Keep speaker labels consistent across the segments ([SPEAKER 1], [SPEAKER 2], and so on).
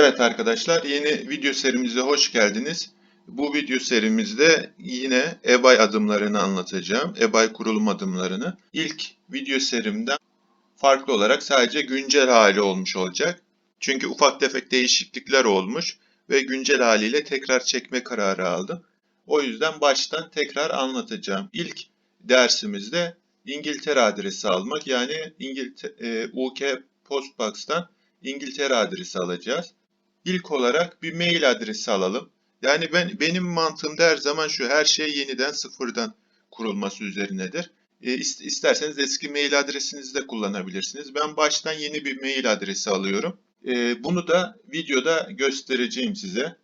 [SPEAKER 1] Evet arkadaşlar yeni video serimize hoş geldiniz. Bu video serimizde yine eBay adımlarını anlatacağım. eBay kurulum adımlarını. İlk video serimden farklı olarak sadece güncel hali olmuş olacak. Çünkü ufak tefek değişiklikler olmuş ve güncel haliyle tekrar çekme kararı aldım. O yüzden baştan tekrar anlatacağım. İlk dersimizde İngiltere adresi almak yani İngiltere, UK Postbox'tan İngiltere adresi alacağız. İlk olarak bir mail adresi alalım. Yani ben benim mantığımda her zaman şu her şey yeniden sıfırdan kurulması üzerinedir. E, is- isterseniz eski mail adresinizi de kullanabilirsiniz. Ben baştan yeni bir mail adresi alıyorum. E, bunu da videoda göstereceğim size.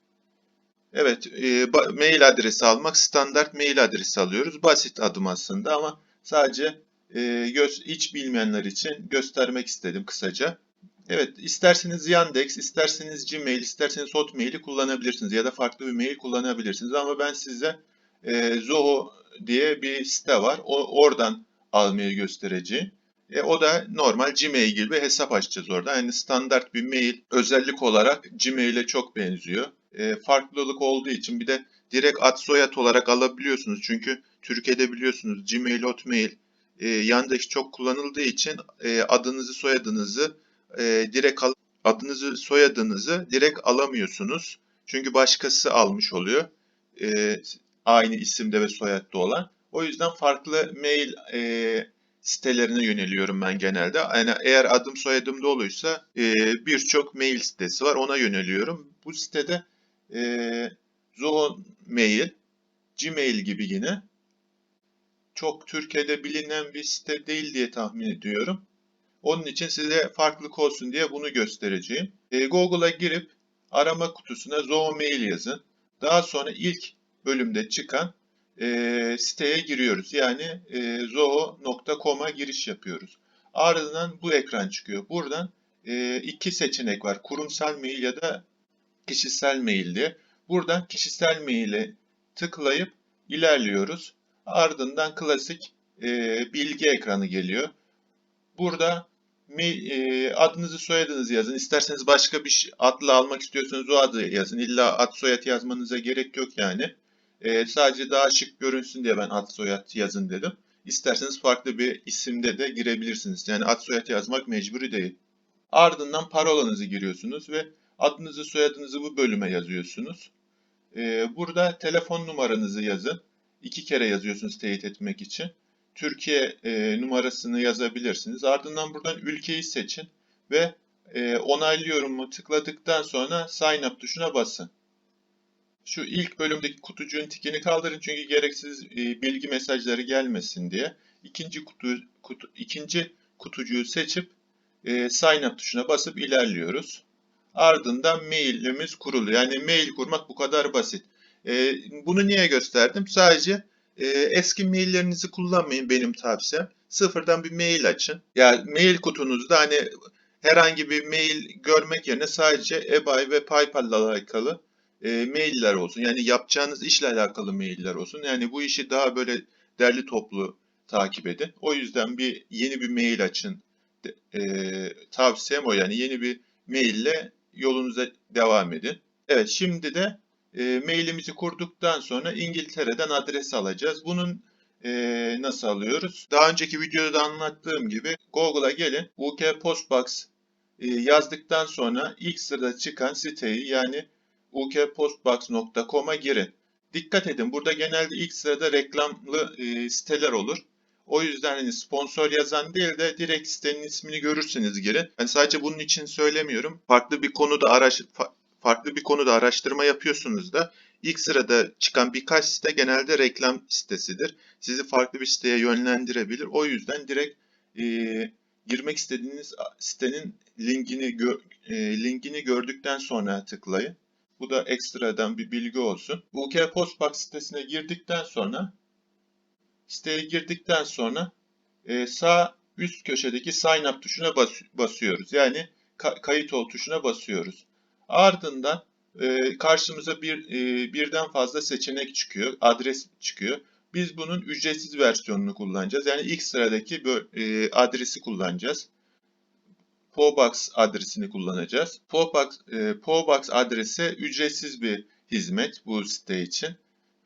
[SPEAKER 1] Evet, e, mail adresi almak standart mail adresi alıyoruz. Basit adım aslında ama sadece e, göz, hiç bilmeyenler için göstermek istedim kısaca. Evet, isterseniz Yandex, isterseniz Gmail, isterseniz Hotmail'i kullanabilirsiniz ya da farklı bir mail kullanabilirsiniz. Ama ben size e, Zoho diye bir site var. O, oradan almayı göstereceğim. E, o da normal Gmail gibi hesap açacağız orada. Yani standart bir mail özellik olarak Gmail'e çok benziyor. E, farklılık olduğu için bir de direkt ad soyad olarak alabiliyorsunuz. Çünkü Türkiye'de biliyorsunuz Gmail, Hotmail, e, Yandex çok kullanıldığı için e, adınızı, soyadınızı e, direkt al- adınızı, soyadınızı direkt alamıyorsunuz. Çünkü başkası almış oluyor. E, aynı isimde ve soyadda olan. O yüzden farklı mail e, sitelerine yöneliyorum ben genelde. Yani eğer adım soyadım doluysa e, birçok mail sitesi var. Ona yöneliyorum. Bu sitede e, Zoho Mail, Gmail gibi yine çok Türkiye'de bilinen bir site değil diye tahmin ediyorum. Onun için size farklılık olsun diye bunu göstereceğim. E, Google'a girip arama kutusuna Zoho Mail yazın. Daha sonra ilk bölümde çıkan e, siteye giriyoruz. Yani e, zoho.com'a giriş yapıyoruz. Ardından bu ekran çıkıyor. Buradan e, iki seçenek var. Kurumsal mail ya da kişisel mail diye. Buradan kişisel maile tıklayıp ilerliyoruz. Ardından klasik e, bilgi ekranı geliyor. Burada e, adınızı soyadınızı yazın. İsterseniz başka bir adla almak istiyorsanız o adı yazın. İlla ad soyad yazmanıza gerek yok yani. E, sadece daha şık görünsün diye ben ad soyad yazın dedim. İsterseniz farklı bir isimde de girebilirsiniz. Yani ad soyad yazmak mecburi değil. Ardından parolanızı giriyorsunuz ve adınızı soyadınızı bu bölüme yazıyorsunuz. E, burada telefon numaranızı yazın. İki kere yazıyorsunuz teyit etmek için. Türkiye e, numarasını yazabilirsiniz. Ardından buradan ülkeyi seçin ve e, onaylıyorum tıkladıktan sonra sign up tuşuna basın. Şu ilk bölümdeki kutucuğun tikini kaldırın çünkü gereksiz e, bilgi mesajları gelmesin diye. İkinci kutu, kutu ikinci kutucuğu seçip e, sign up tuşuna basıp ilerliyoruz. Ardından mailimiz kuruluyor. Yani mail kurmak bu kadar basit. E, bunu niye gösterdim? Sadece e, eski maillerinizi kullanmayın benim tavsiyem. Sıfırdan bir mail açın. Yani mail kutunuzda hani herhangi bir mail görmek yerine sadece eBay ve PayPal ile alakalı e, mailler olsun. Yani yapacağınız işle alakalı mailler olsun. Yani bu işi daha böyle derli toplu takip edin. O yüzden bir yeni bir mail açın. E, tavsiyem o yani yeni bir maille yolunuza devam edin. Evet şimdi de e, mailimizi kurduktan sonra İngiltere'den adres alacağız. Bunun e, nasıl alıyoruz? Daha önceki videoda da anlattığım gibi Google'a gelin. UK Postbox e, yazdıktan sonra ilk sırada çıkan siteyi yani ukpostbox.com'a girin. Dikkat edin burada genelde ilk sırada reklamlı e, siteler olur. O yüzden hani sponsor yazan değil de direkt sitenin ismini görürseniz girin. Hani sadece bunun için söylemiyorum. Farklı bir konuda araş farklı bir konuda araştırma yapıyorsunuz da ilk sırada çıkan birkaç site genelde reklam sitesidir. Sizi farklı bir siteye yönlendirebilir. O yüzden direkt e, girmek istediğiniz sitenin linkini gö- e, linkini gördükten sonra tıklayın. Bu da ekstradan bir bilgi olsun. UK Postbox sitesine girdikten sonra siteye girdikten sonra e, sağ üst köşedeki sign up tuşuna bas- basıyoruz. Yani ka- kayıt ol tuşuna basıyoruz. Ardından e, karşımıza bir e, birden fazla seçenek çıkıyor, adres çıkıyor. Biz bunun ücretsiz versiyonunu kullanacağız. Yani ilk sıradaki e, adresi kullanacağız. POBox adresini kullanacağız. POBox, e, POBox adresi ücretsiz bir hizmet bu site için.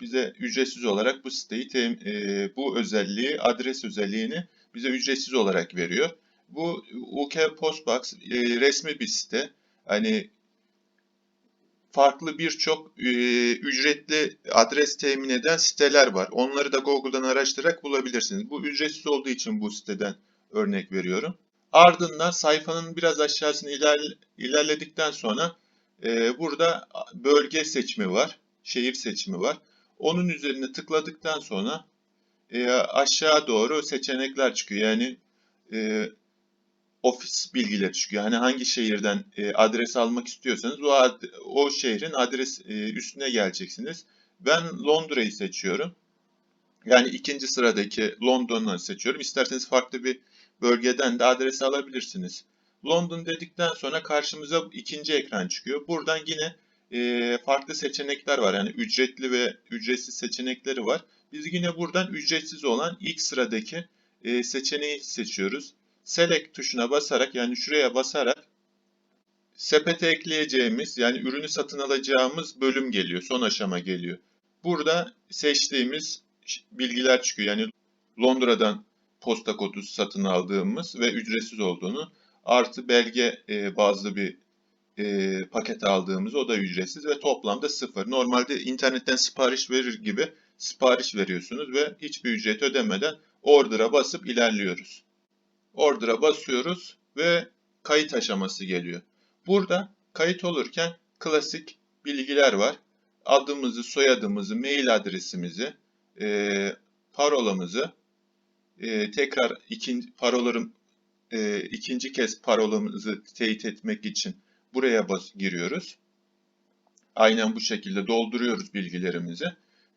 [SPEAKER 1] Bize ücretsiz olarak bu siteyi, e, bu özelliği, adres özelliğini bize ücretsiz olarak veriyor. Bu UK Postbox e, resmi bir site. Hani farklı birçok e, ücretli adres temin eden siteler var. Onları da Google'dan araştırarak bulabilirsiniz. Bu ücretsiz olduğu için bu siteden örnek veriyorum. Ardından sayfanın biraz aşağısını iler- ilerledikten sonra e, burada bölge seçimi var, şehir seçimi var. Onun üzerine tıkladıktan sonra e, aşağı doğru seçenekler çıkıyor. Yani ofis bilgileri çıkıyor. Hani hangi şehirden e, adres almak istiyorsanız o, ad- o şehrin adres e, üstüne geleceksiniz. Ben Londra'yı seçiyorum. Yani ikinci sıradaki London'u seçiyorum. İsterseniz farklı bir bölgeden de adres alabilirsiniz. London dedikten sonra karşımıza ikinci ekran çıkıyor. Buradan yine e, farklı seçenekler var. Yani ücretli ve ücretsiz seçenekleri var. Biz yine buradan ücretsiz olan ilk sıradaki e, seçeneği seçiyoruz. Select tuşuna basarak yani şuraya basarak sepete ekleyeceğimiz yani ürünü satın alacağımız bölüm geliyor. Son aşama geliyor. Burada seçtiğimiz bilgiler çıkıyor. Yani Londra'dan posta kodu satın aldığımız ve ücretsiz olduğunu artı belge e, bazlı bir e, paket aldığımız o da ücretsiz ve toplamda sıfır. Normalde internetten sipariş verir gibi sipariş veriyorsunuz ve hiçbir ücret ödemeden order'a basıp ilerliyoruz. Order'a basıyoruz ve kayıt aşaması geliyor. Burada kayıt olurken klasik bilgiler var. Adımızı, soyadımızı, mail adresimizi, e, parolamızı, e, tekrar ikinci parolarım e, ikinci kez parolamızı teyit etmek için buraya bas giriyoruz. Aynen bu şekilde dolduruyoruz bilgilerimizi.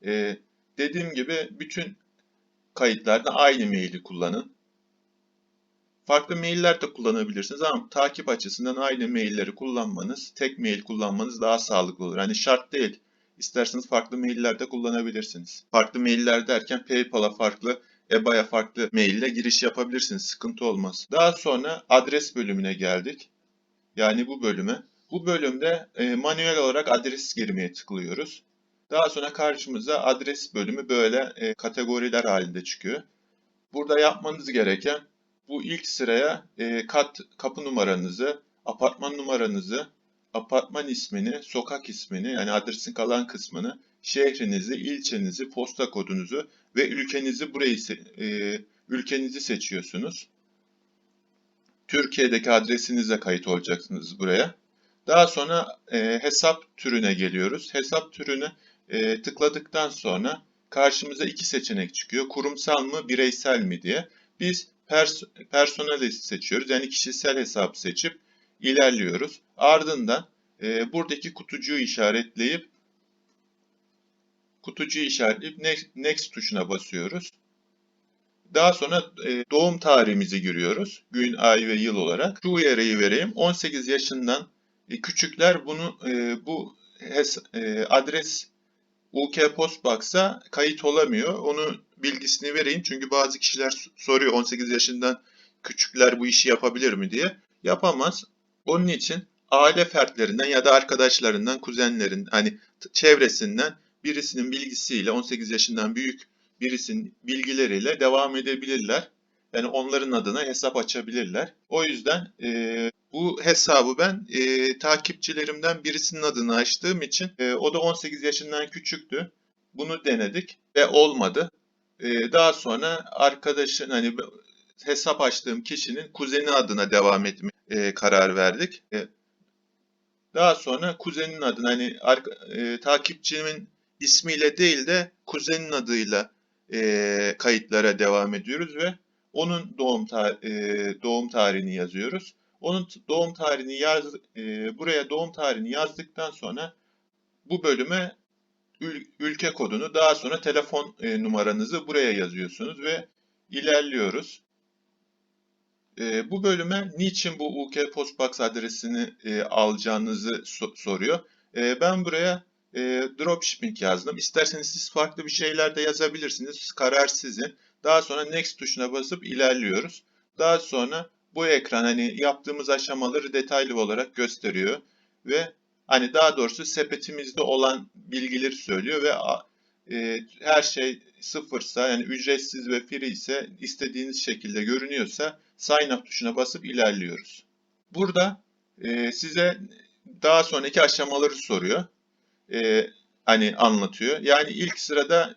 [SPEAKER 1] E, dediğim gibi bütün kayıtlarda aynı maili kullanın. Farklı mailler de kullanabilirsiniz ama takip açısından aynı mailleri kullanmanız, tek mail kullanmanız daha sağlıklı olur. Hani şart değil. İsterseniz farklı mailler de kullanabilirsiniz. Farklı mailler derken PayPal'a farklı, EBA'ya farklı maille giriş yapabilirsiniz. Sıkıntı olmaz. Daha sonra adres bölümüne geldik. Yani bu bölüme. Bu bölümde e, manuel olarak adres girmeye tıklıyoruz. Daha sonra karşımıza adres bölümü böyle e, kategoriler halinde çıkıyor. Burada yapmanız gereken bu ilk sıraya e, kat kapı numaranızı, apartman numaranızı, apartman ismini, sokak ismini yani adresin kalan kısmını, şehrinizi, ilçenizi, posta kodunuzu ve ülkenizi burayı e, ülkenizi seçiyorsunuz. Türkiye'deki adresinize kayıt olacaksınız buraya. Daha sonra e, hesap türüne geliyoruz. Hesap türüne e, tıkladıktan sonra karşımıza iki seçenek çıkıyor. Kurumsal mı, bireysel mi diye. Biz pers personel seçiyoruz. Yani kişisel hesap seçip ilerliyoruz. Ardından e, buradaki kutucuğu işaretleyip kutucuğu işaretleyip next, next tuşuna basıyoruz. Daha sonra e, doğum tarihimizi giriyoruz. Gün, ay ve yıl olarak. Şu uyarıyı vereyim. 18 yaşından e, küçükler bunu e, bu e, adres UK Postbox'a kayıt olamıyor. Onu bilgisini vereyim. Çünkü bazı kişiler soruyor 18 yaşından küçükler bu işi yapabilir mi diye. Yapamaz. Onun için aile fertlerinden ya da arkadaşlarından, kuzenlerin hani çevresinden birisinin bilgisiyle 18 yaşından büyük birisinin bilgileriyle devam edebilirler. Yani onların adına hesap açabilirler. O yüzden e, bu hesabı ben e, takipçilerimden birisinin adını açtığım için e, o da 18 yaşından küçüktü. Bunu denedik ve olmadı. E, daha sonra arkadaşın hani hesap açtığım kişinin kuzeni adına devam etme e, karar verdik. E, daha sonra kuzenin adına hani e, takipçimin ismiyle değil de kuzenin adıyla e, kayıtlara devam ediyoruz ve onun doğum ta- e, doğum tarihini yazıyoruz. Onun doğum tarihini yaz e, buraya doğum tarihini yazdıktan sonra bu bölüme ül- ülke kodunu daha sonra telefon e, numaranızı buraya yazıyorsunuz ve ilerliyoruz. E, bu bölüme niçin bu UK Postbox adresini e, alacağınızı so- soruyor. E, ben buraya e, dropshipping yazdım. İsterseniz siz farklı bir şeyler de yazabilirsiniz. Karar sizin. Daha sonra next tuşuna basıp ilerliyoruz. Daha sonra bu ekran hani yaptığımız aşamaları detaylı olarak gösteriyor ve hani daha doğrusu sepetimizde olan bilgileri söylüyor ve e, her şey sıfırsa yani ücretsiz ve free ise istediğiniz şekilde görünüyorsa sign up tuşuna basıp ilerliyoruz. Burada e, size daha sonraki aşamaları soruyor. E, hani anlatıyor. Yani ilk sırada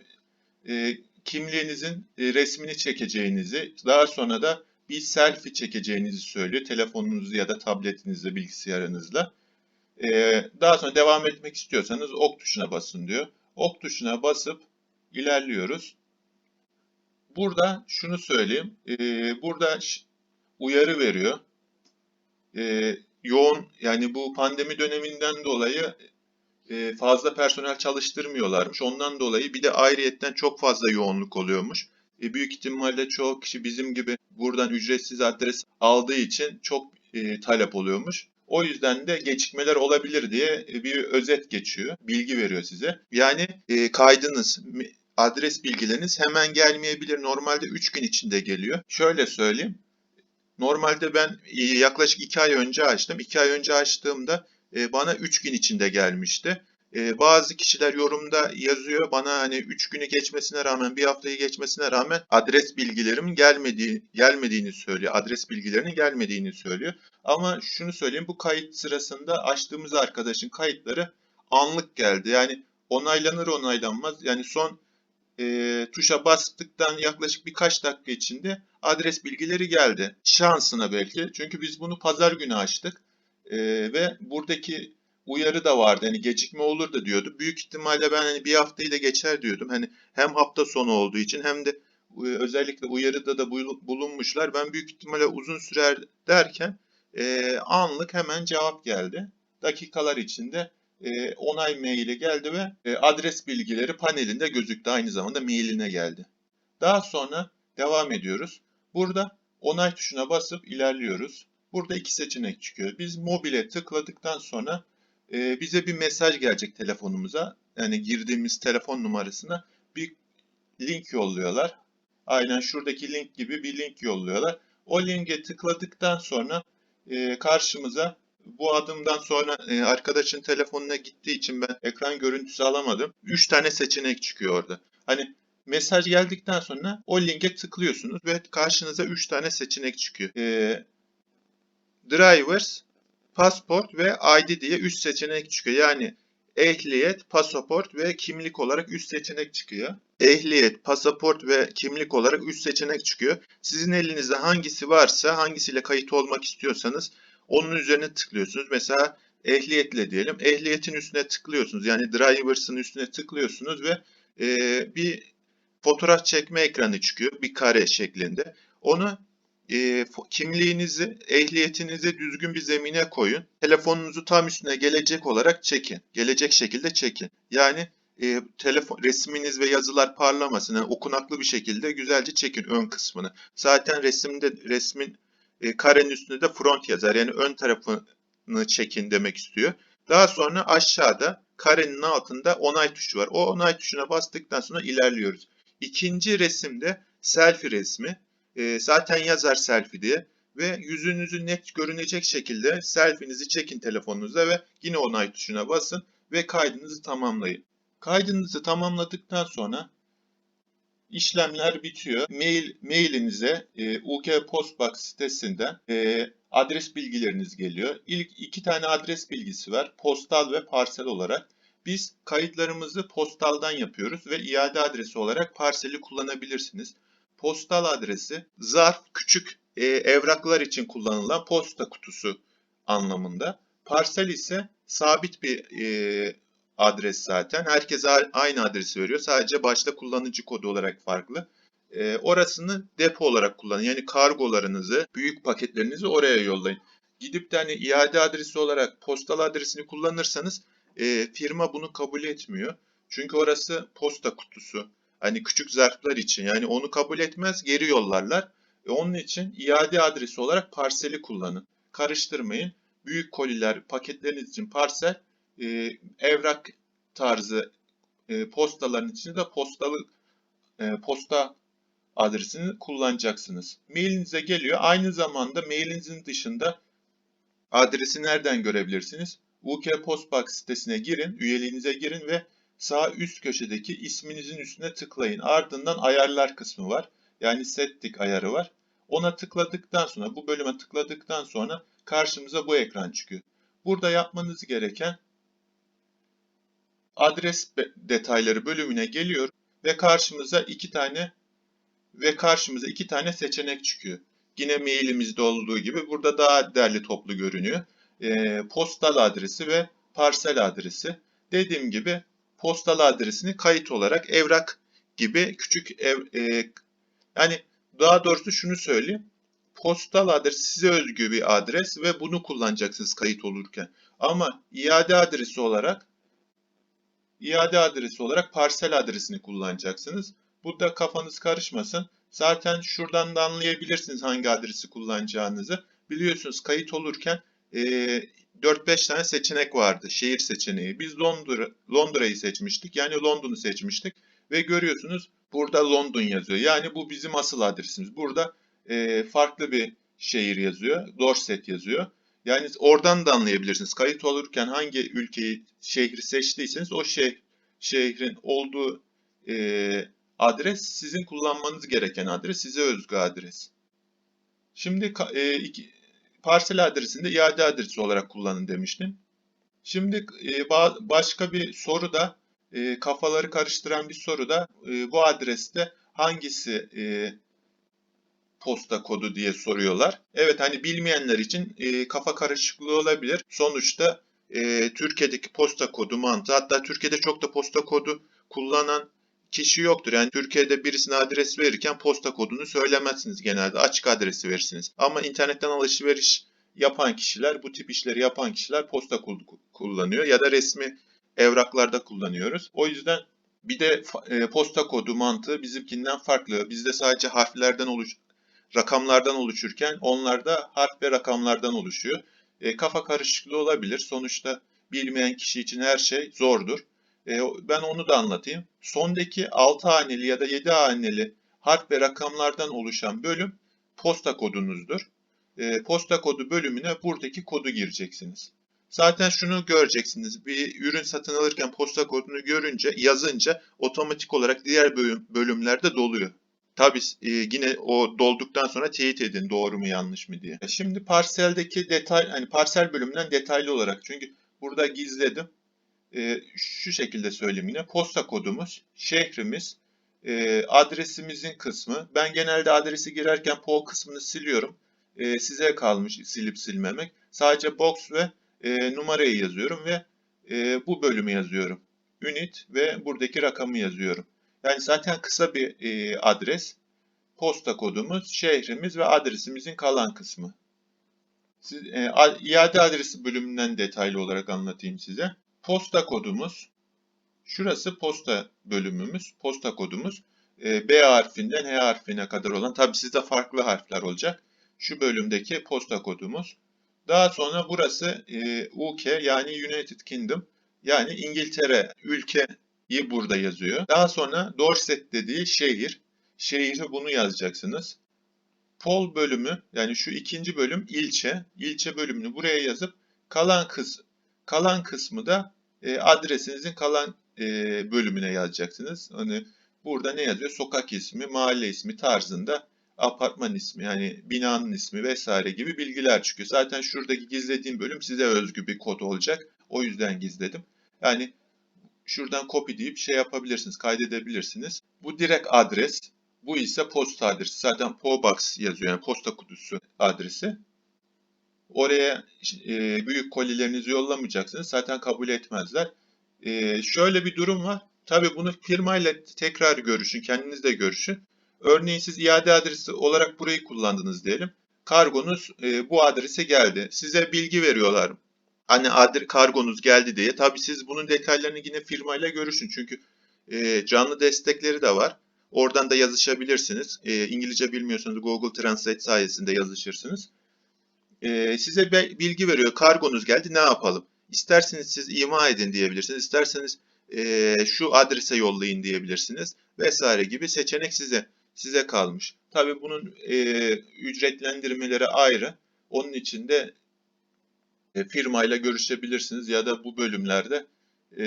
[SPEAKER 1] e, kimliğinizin e, resmini çekeceğinizi, daha sonra da bir selfie çekeceğinizi söylüyor. Telefonunuzla ya da tabletinizle, bilgisayarınızla. E, daha sonra devam etmek istiyorsanız ok tuşuna basın diyor. Ok tuşuna basıp ilerliyoruz. Burada şunu söyleyeyim. E, burada uyarı veriyor. Yoğun yani bu pandemi döneminden dolayı e, fazla personel çalıştırmıyorlarmış. Ondan dolayı bir de ayrıyetten çok fazla yoğunluk oluyormuş. E, büyük ihtimalle çoğu kişi bizim gibi buradan ücretsiz adres aldığı için çok e, talep oluyormuş. O yüzden de gecikmeler olabilir diye e, bir özet geçiyor, bilgi veriyor size. Yani e, kaydınız, adres bilgileriniz hemen gelmeyebilir. Normalde 3 gün içinde geliyor. Şöyle söyleyeyim. Normalde ben e, yaklaşık 2 ay önce açtım. 2 ay önce açtığımda e, bana 3 gün içinde gelmişti. E, bazı kişiler yorumda yazıyor bana hani 3 günü geçmesine rağmen bir haftayı geçmesine rağmen adres bilgilerimin gelmediği gelmediğini söylüyor. Adres bilgilerinin gelmediğini söylüyor. Ama şunu söyleyeyim bu kayıt sırasında açtığımız arkadaşın kayıtları anlık geldi. Yani onaylanır onaylanmaz yani son e, tuşa bastıktan yaklaşık birkaç dakika içinde adres bilgileri geldi. Şansına belki. Çünkü biz bunu pazar günü açtık. E, ve buradaki uyarı da vardı. Hani gecikme olur da diyordu. Büyük ihtimalle ben hani bir haftayı da geçer diyordum. Hani hem hafta sonu olduğu için hem de e, özellikle uyarıda da bul- bulunmuşlar. Ben büyük ihtimalle uzun sürer derken e, anlık hemen cevap geldi. Dakikalar içinde e, onay maili geldi ve e, adres bilgileri panelinde gözüktü. Aynı zamanda mailine geldi. Daha sonra devam ediyoruz. Burada onay tuşuna basıp ilerliyoruz. Burada iki seçenek çıkıyor. Biz mobile tıkladıktan sonra e, bize bir mesaj gelecek telefonumuza. Yani girdiğimiz telefon numarasına bir link yolluyorlar. Aynen şuradaki link gibi bir link yolluyorlar. O linke tıkladıktan sonra e, karşımıza bu adımdan sonra e, arkadaşın telefonuna gittiği için ben ekran görüntüsü alamadım. 3 tane seçenek çıkıyor orada. Hani mesaj geldikten sonra o linke tıklıyorsunuz ve karşınıza 3 tane seçenek çıkıyor. E, drivers, pasport ve ID diye 3 seçenek çıkıyor. Yani ehliyet, pasaport ve kimlik olarak 3 seçenek çıkıyor. Ehliyet, pasaport ve kimlik olarak 3 seçenek çıkıyor. Sizin elinizde hangisi varsa, hangisiyle kayıt olmak istiyorsanız onun üzerine tıklıyorsunuz. Mesela ehliyetle diyelim. Ehliyetin üstüne tıklıyorsunuz. Yani drivers'ın üstüne tıklıyorsunuz ve e, bir fotoğraf çekme ekranı çıkıyor. Bir kare şeklinde. Onu e, kimliğinizi, ehliyetinizi düzgün bir zemine koyun. Telefonunuzu tam üstüne gelecek olarak çekin. Gelecek şekilde çekin. Yani e, telefon resminiz ve yazılar parlamasın. Yani okunaklı bir şekilde güzelce çekin ön kısmını. Zaten resimde resmin e, karenin üstünde de front yazar. Yani ön tarafını çekin demek istiyor. Daha sonra aşağıda karenin altında onay tuşu var. O onay tuşuna bastıktan sonra ilerliyoruz. İkinci resimde selfie resmi. E, zaten yazar selfie diye. Ve yüzünüzü net görünecek şekilde selfie'nizi çekin telefonunuzda ve yine onay tuşuna basın ve kaydınızı tamamlayın. Kaydınızı tamamladıktan sonra işlemler bitiyor. Mail mailinize e, UK Postbox sitesinden e, adres bilgileriniz geliyor. İlk iki tane adres bilgisi var. Postal ve parsel olarak. Biz kayıtlarımızı postaldan yapıyoruz ve iade adresi olarak parseli kullanabilirsiniz. Postal adresi zarf küçük e, evraklar için kullanılan posta kutusu anlamında. Parsel ise sabit bir e, adres zaten. Herkes aynı adresi veriyor. Sadece başta kullanıcı kodu olarak farklı. E, orasını depo olarak kullanın. Yani kargolarınızı, büyük paketlerinizi oraya yollayın. Gidip de hani iade adresi olarak postal adresini kullanırsanız e, firma bunu kabul etmiyor. Çünkü orası posta kutusu. Hani küçük zarflar için. Yani onu kabul etmez, geri yollarlar. E, onun için iade adresi olarak parseli kullanın. Karıştırmayın. Büyük koliler, paketleriniz için parsel, e, evrak tarzı e, postaların içinde de postalı e, posta adresini kullanacaksınız. Mailinize geliyor. Aynı zamanda mailinizin dışında adresi nereden görebilirsiniz? UK Postbox sitesine girin, üyeliğinize girin ve sağ üst köşedeki isminizin üstüne tıklayın. Ardından ayarlar kısmı var. Yani settik ayarı var. Ona tıkladıktan sonra, bu bölüme tıkladıktan sonra karşımıza bu ekran çıkıyor. Burada yapmanız gereken adres detayları bölümüne geliyor ve karşımıza iki tane ve karşımıza iki tane seçenek çıkıyor. Yine mailimizde olduğu gibi burada daha derli toplu görünüyor. E, postal adresi ve parsel adresi. Dediğim gibi postal adresini kayıt olarak evrak gibi küçük ev, e, yani daha doğrusu şunu söyleyeyim. Postal adres size özgü bir adres ve bunu kullanacaksınız kayıt olurken. Ama iade adresi olarak iade adresi olarak parsel adresini kullanacaksınız. Burada kafanız karışmasın. Zaten şuradan da anlayabilirsiniz hangi adresi kullanacağınızı. Biliyorsunuz kayıt olurken e, 4-5 tane seçenek vardı. Şehir seçeneği. Biz Londra Londra'yı seçmiştik. Yani London'u seçmiştik. Ve görüyorsunuz burada London yazıyor. Yani bu bizim asıl adresimiz. Burada e, farklı bir şehir yazıyor. Dorset yazıyor. Yani oradan da anlayabilirsiniz. Kayıt olurken hangi ülkeyi, şehri seçtiyseniz o şeh, şehrin olduğu e, adres sizin kullanmanız gereken adres, size özgü adres. Şimdi e, iki, parsel adresinde iade adresi olarak kullanın demiştim. Şimdi e, başka bir soru da e, kafaları karıştıran bir soru da e, bu adreste hangisi e, posta kodu diye soruyorlar. Evet hani bilmeyenler için e, kafa karışıklığı olabilir. Sonuçta e, Türkiye'deki posta kodu mantığı hatta Türkiye'de çok da posta kodu kullanan kişi yoktur. Yani Türkiye'de birisine adres verirken posta kodunu söylemezsiniz genelde. Açık adresi verirsiniz. Ama internetten alışveriş yapan kişiler, bu tip işleri yapan kişiler posta kullanıyor ya da resmi evraklarda kullanıyoruz. O yüzden bir de e, posta kodu mantığı bizimkinden farklı. Bizde sadece harflerden oluş rakamlardan oluşurken onlarda harf ve rakamlardan oluşuyor. E, kafa karışıklığı olabilir. Sonuçta bilmeyen kişi için her şey zordur. E, ben onu da anlatayım. Sondaki 6 haneli ya da 7 haneli harf ve rakamlardan oluşan bölüm posta kodunuzdur. E, posta kodu bölümüne buradaki kodu gireceksiniz. Zaten şunu göreceksiniz. Bir ürün satın alırken posta kodunu görünce, yazınca otomatik olarak diğer bölüm, bölümlerde doluyor. Tabi e, yine o dolduktan sonra teyit edin doğru mu yanlış mı diye. Şimdi parseldeki detay, hani parsel bölümünden detaylı olarak çünkü burada gizledim. E, şu şekilde söyleyeyim yine. Posta kodumuz, şehrimiz, e, adresimizin kısmı. Ben genelde adresi girerken PO kısmını siliyorum. E, size kalmış silip silmemek. Sadece box ve e, numarayı yazıyorum ve e, bu bölümü yazıyorum. Unit ve buradaki rakamı yazıyorum. Yani zaten kısa bir e, adres. Posta kodumuz, şehrimiz ve adresimizin kalan kısmı. Siz, e, iade adresi bölümünden detaylı olarak anlatayım size. Posta kodumuz, şurası posta bölümümüz, posta kodumuz. E, B harfinden H harfine kadar olan, tabi sizde farklı harfler olacak. Şu bölümdeki posta kodumuz. Daha sonra burası e, UK yani United Kingdom yani İngiltere ülke burada yazıyor. Daha sonra Dorset dediği şehir. Şehri bunu yazacaksınız. Pol bölümü yani şu ikinci bölüm ilçe. İlçe bölümünü buraya yazıp kalan kız kalan kısmı da e, adresinizin kalan e, bölümüne yazacaksınız. Hani burada ne yazıyor? Sokak ismi, mahalle ismi tarzında apartman ismi yani binanın ismi vesaire gibi bilgiler çıkıyor. Zaten şuradaki gizlediğim bölüm size özgü bir kod olacak. O yüzden gizledim. Yani şuradan copy deyip şey yapabilirsiniz, kaydedebilirsiniz. Bu direkt adres. Bu ise posta adresi. Zaten PO Box yazıyor yani posta kutusu adresi. Oraya e, büyük kolilerinizi yollamayacaksınız. Zaten kabul etmezler. E, şöyle bir durum var. Tabi bunu firmayla tekrar görüşün, kendiniz de görüşün. Örneğin siz iade adresi olarak burayı kullandınız diyelim. Kargonuz e, bu adrese geldi. Size bilgi veriyorlar hani adres kargonuz geldi diye. Tabii siz bunun detaylarını yine firmayla görüşün. Çünkü e, canlı destekleri de var. Oradan da yazışabilirsiniz. E, İngilizce bilmiyorsanız Google Translate sayesinde yazışırsınız. E, size bilgi veriyor. Kargonuz geldi ne yapalım? İsterseniz siz ima edin diyebilirsiniz. İsterseniz e, şu adrese yollayın diyebilirsiniz. Vesaire gibi seçenek size. size kalmış. Tabii bunun e, ücretlendirmeleri ayrı. Onun için de e, firmayla görüşebilirsiniz ya da bu bölümlerde e,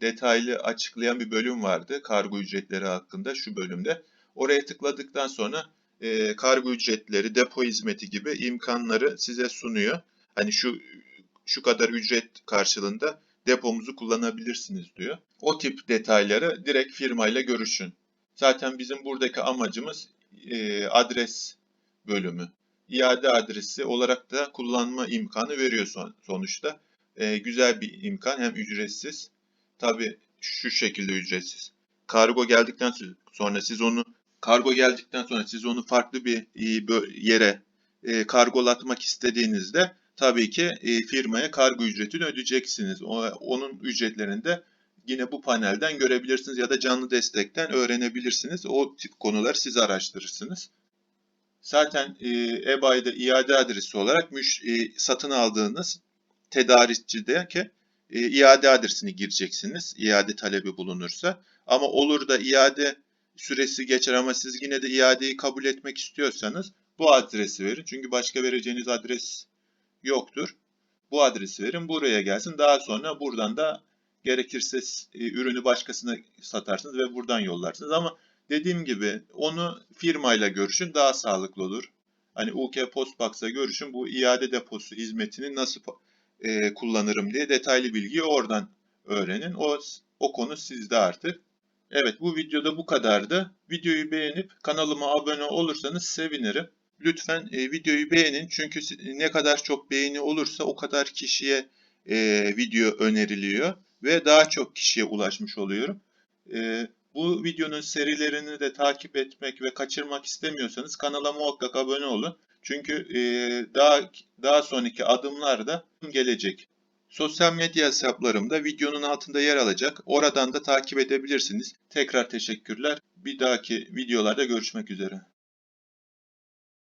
[SPEAKER 1] detaylı açıklayan bir bölüm vardı kargo ücretleri hakkında şu bölümde. Oraya tıkladıktan sonra e, kargo ücretleri, depo hizmeti gibi imkanları size sunuyor. Hani şu şu kadar ücret karşılığında depomuzu kullanabilirsiniz diyor. O tip detayları direkt firmayla görüşün. Zaten bizim buradaki amacımız e, adres bölümü. İade adresi olarak da kullanma imkanı veriyor son, sonuçta. E, güzel bir imkan hem ücretsiz. Tabi şu şekilde ücretsiz. Kargo geldikten sonra siz onu kargo geldikten sonra siz onu farklı bir e, yere e, kargolatmak istediğinizde tabii ki e, firmaya kargo ücretini ödeyeceksiniz. Onun ücretlerini de yine bu panelden görebilirsiniz ya da canlı destekten öğrenebilirsiniz. O tip konuları siz araştırırsınız. Zaten e, eBay'de iade adresi olarak satın aldığınız tedarikçideki iade adresini gireceksiniz. İade talebi bulunursa. Ama olur da iade süresi geçer ama siz yine de iadeyi kabul etmek istiyorsanız bu adresi verin. Çünkü başka vereceğiniz adres yoktur. Bu adresi verin. Buraya gelsin. Daha sonra buradan da gerekirse e, ürünü başkasına satarsınız ve buradan yollarsınız. Ama dediğim gibi onu firmayla görüşün daha sağlıklı olur. Hani UK Postbox'a görüşün bu iade deposu hizmetini nasıl e, kullanırım diye detaylı bilgiyi oradan öğrenin. O, o konu sizde artık. Evet bu videoda bu kadardı. Videoyu beğenip kanalıma abone olursanız sevinirim. Lütfen e, videoyu beğenin çünkü ne kadar çok beğeni olursa o kadar kişiye e, video öneriliyor ve daha çok kişiye ulaşmış oluyorum. E, bu videonun serilerini de takip etmek ve kaçırmak istemiyorsanız kanala muhakkak abone olun. Çünkü e, daha daha sonraki adımlar da gelecek. Sosyal medya hesaplarım da videonun altında yer alacak. Oradan da takip edebilirsiniz. Tekrar teşekkürler. Bir dahaki videolarda görüşmek üzere.